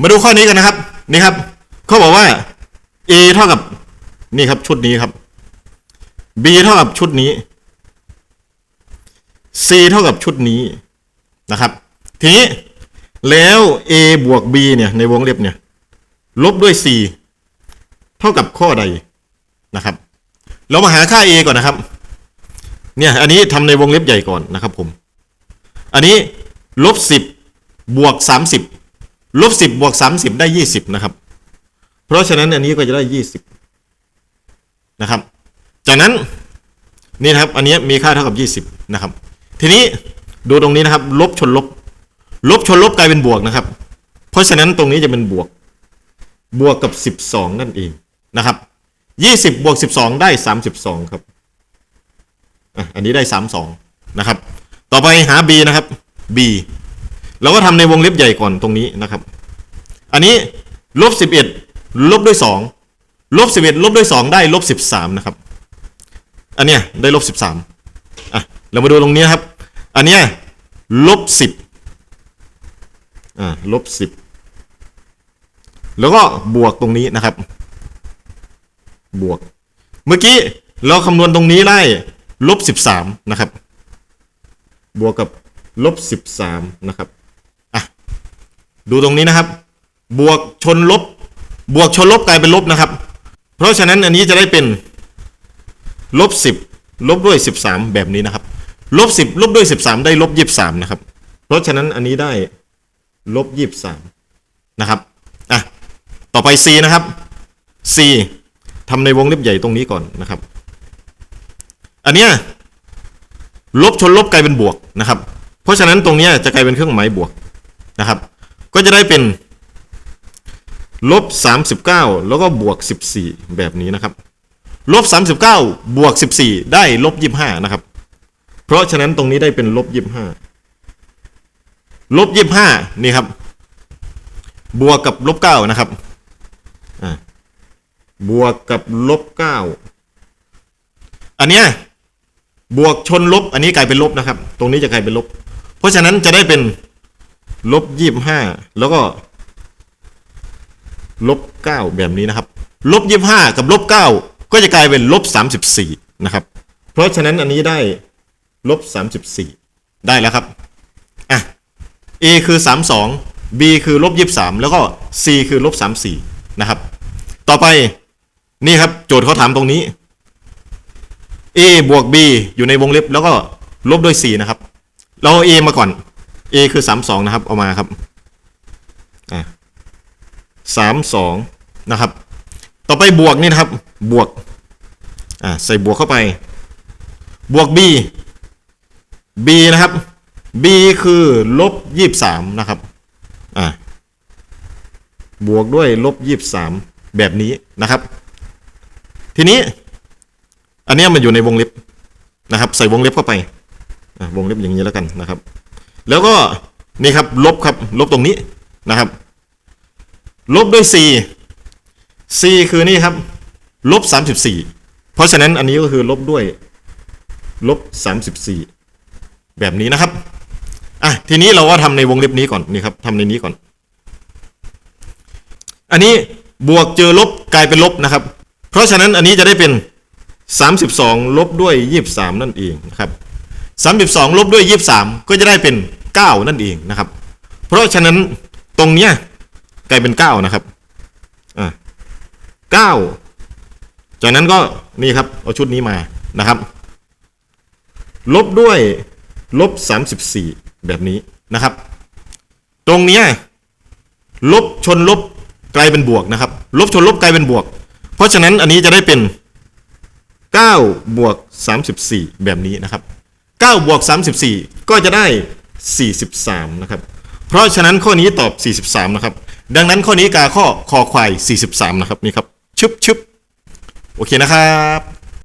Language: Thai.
มาดูข้อนี้กันนะครับ นี่ครับเขาบอกว่า a เท่ากับนี่ครับชุดนี้ครับ b เท่ากับชุดนี้ c เท่ากับชุดนี้นะครับ ทีนี้แล้ว a บวก b เนี่ยในวงเล็บเนี่ย ลบด้วย c เท่ากับข้อใดนะครับ เรามาหาค่า a ก่อนนะครับ เนี่ยอันนี้ทำในวงเล็บใหญ่ก่อนนะครับผม อันนี้ลบสิบบวกสามสิบ ลบสิบบวกสามสิบได้ยี่สิบนะครับ เพราะฉะนั้นอันนี้ก็จะได้ยี่สิบนะครับ จากนั้นนี่นะครับ อันนี้มีค่าเท่ากับยี่สิบนะครับ ทีนี้ดูตรงนี้นะครับ ลบชนลบ ลบชนลบกลายเป็นบวกนะครับ เพราะฉะนั้นตรงนี้จะเป็นบวก บวกกับสิบสองนั่นเองนะครับยี่สิบบวกสิบสองได้สามสิบสองครับอะอันนี้ได้สามสองนะครับ ต่อไปหา b นะครับ b เราก็ทำในวงเล็บใหญ่ก่อนตรงนี้นะครับ อันนี้ลบสิบเอ็ดลบด้วยสองลบสิบเอ็ดลบด้วยสองได้ลบสิบสามนะครับ อันเนี้ยได้ลบสิบสามอะเรามาดูตรงนี้ครับ อันเนี้ยลบสิบอ่าลบสิบแล้วก็บวกตรงนี้นะครับ บวก เมื่อกี้เราคำนวณตรงนี้ได้ลบสิบสามนะครับ บวกกับลบสิบสามนะครับ ดูตรงนี้นะครับ บวกชนลบ บวกชนลบกลายเป็นลบนะครับ เพราะฉะนั้นอันนี้จะได้เป็นลบสิบลบด้วยสิบสามแบบนี้นะครับลบสิบลบด้วยสิบสามได้ลบยี่สิบสามนะครับ เพราะฉะนั้นอันนี้ได้ลบยี่สิบสามนะครับอะต่อไป c นะครับ c ทำในวงเล็บใหญ่ตรงนี้ก่อนนะครับ อันเนี้ยลบชนลบกลายเป็นบวกนะครับ เพราะฉะนั้นตรงเนี้ยจะกลายเป็นเครื่องหมายบวกนะครับ ก็จะได้เป็นลบ39 แล้วก็บวก 14 แบบนี้นะครับลบ39 บวก 14 ได้ลบ25 นะครับ เพราะฉะนั้นตรงนี้ได้เป็นลบ25ลบ25 นี่ครับ บวกกับลบ9นะครับบวกกับลบ9อันเนี้ยบวกชนลบ อันนี้กลายเป็นลบนะครับ ตรงนี้จะกลายเป็นลบ เพราะฉะนั้นจะได้เป็น ลบยี่ห้าแล้วก็ลบเก้าแบบนี้นะครับลบยี่ห้ากับลบเก้าก็จะกลายเป็นลบสามสิบสี่นะครับ เพราะฉะนั้นอันนี้ได้ลบสามสิบสี่ได้แล้วครับอะ a คือสามสอง b คือลบยี่สามแล้วก็ c คือลบสามสี่นะครับ ต่อไปนี่ครับโจทย์เขาถามตรงนี้ a บวก b อยู่ในวงเล็บแล้วก็ลบด้วย 4 นะครับ เราเอา a มาก่อน a คือ32นะครับเอามาครับอ่า32นะครับ ต่อไปบวกนี่นะครับ บวกอ่าใส่บวกเข้าไป บวก b b นะครับ b คือลบ23นะครับอ่าบวกด้วยลบ23แบบนี้นะครับ ทีนี้ อันนี้มันอยู่ในวงเล็บนะครับ ใส่วงเล็บเข้าไปวงเล็บอย่างนี้แล้วกันนะครับ แล้วก็นี่ครับลบครับลบตรงนี้นะครับ ลบด้วย c c คือนี่ครับลบ 34 เพราะฉะนั้นอันนี้ก็คือลบด้วยลบ 34 แบบนี้นะครับอะทีนี้เราก็ทำในวงเล็บนี้ก่อนนี่ครับทำในนี้ก่อน อันนี้บวกเจอลบกลายเป็นลบนะครับ เพราะฉะนั้นอันนี้จะได้เป็น 32 ลบด้วย 23 นั่นเองนะครับ 32 ลบด้วย 23 ก็จะได้เป็น 9 นั่นเองนะครับ เพราะฉะนั้นตรงเนี้ยกลายเป็น 9 นะครับอ่า9จากนั้นก็นี่ครับ เอาชุดนี้มานะครับ ลบด้วยลบ 34 แบบนี้นะครับ ตรงเนี้ยลบชนลบกลายเป็นบวกนะครับ ลบชนลบกลายเป็นบวก เพราะฉะนั้นอันนี้จะได้เป็น 9 บวก 34 แบบนี้นะครับ 9บวก34 ก็จะได้ 43 นะครับ เพราะฉะนั้นข้อนี้ตอบ 43 นะครับ ดังนั้นข้อนี้กาข้อคอควาย 43 นะครับนี่ครับ ชึบชึบโอเคนะครับ